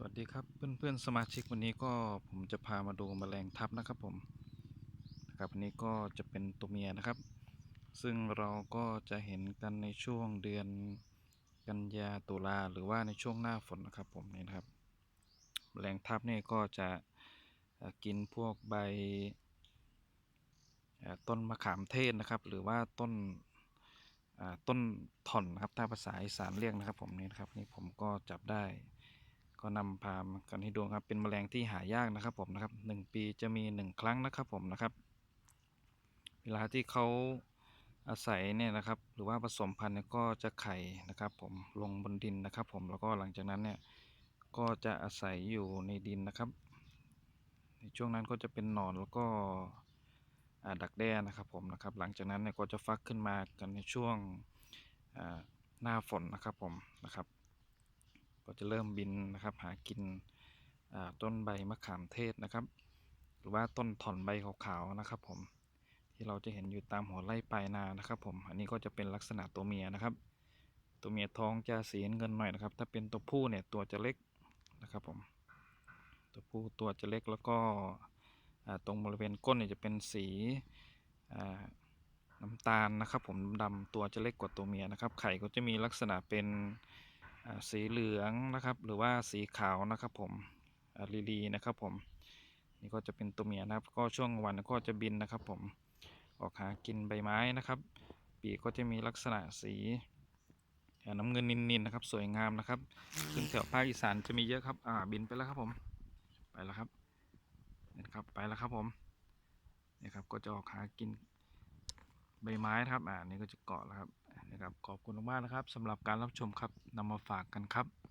สวัสดีครับเพื่อนๆสมาชิกวันนี้ก็ผมจะพามาดูแมลงทับนะครับผมนะครับวันนี้ก็จะเป็นตัวเมียนะครับ ซึ่งเราก็จะเห็นกันในช่วงเดือนกันยาตุลาหรือว่าในช่วงหน้าฝนนะครับผมนี่นะครับแมลงทับนี่ก็จะกินพวกใบต้นมะขามเทศนะครับ หรือว่าต้นต้นถ่อนนะครับถ้าภาษาอีสานเรียกนะครับผมนี่นะครับนี่ผมก็จับได้ ก็นำพามกันให้ดูครับเป็นแมลงที่หายากนะครับผมนะครับหนึ่งปีจะมีหนึ่งครั้งนะครับผมนะครับ เวลาที่เขาอาศัยเนี่ยนะครับหรือว่าผสมพันธุ์ก็จะไข่นะครับ ผมลงบนดินนะครับ ผมแล้วก็หลังจากนั้นเนี่ยก็จะอาศัยอยู่ในดินนะครับ ในช่วงนั้นก็จะเป็นหนอนแล้วก็ดักแด้นะครับผมนะครับ หลังจากนั้นเนี่ยก็จะฟักขึ้นมากันในช่วงหน้าฝนนะครับผมนะครับ ก็จะเริ่มบินนะครับ หากินต้นใบมะขามเทศนะครับ หรือว่าต้นถ่อนใบขาวๆนะครับ ผมที่เราจะเห็นอยู่ตามหัวไร่ปลายนานะครับ ผมอันนี้ก็จะเป็นลักษณะตัวเมียนะครับ ตัวเมียท้องจะสีเงินหน่อยนะครับ ถ้าเป็นตัวผู้เนี่ยตัวจะเล็กนะครับ ผม ตัวผู้ตัวจะเล็กแล้วก็ตรงบริเวณก้นเนี่ยจะเป็นสีน้ำตาลนะครับ ผมดำตัวจะเล็กกว่าตัวเมียนะครับ ไข่ก็จะมีลักษณะเป็น สีเหลืองนะครับ หรือว่าสีขาวนะครับผมลีลีนะครับผมนี่ก็จะเป็นตัวเมียนะครับ ก็ช่วงวันก็จะบินนะครับ ผมออกหากินใบไม้นะครับ ปีกก็จะมีลักษณะสีน้ำเงินนินๆนะครับ สวยงามนะครับซึ่งแถวภาคอีสานจะมีเยอะครับอ่าบินไปแล้วครับผมไปแล้วครับนี่นะครับไปแล้วครับผมนี่ครับก็จะออกหากินใบไม้ครับอ่านี่ก็จะเกาะแล้วครับ นะครับขอบคุณมากนะครับสำหรับการรับชมครับนำมาฝากกันครับ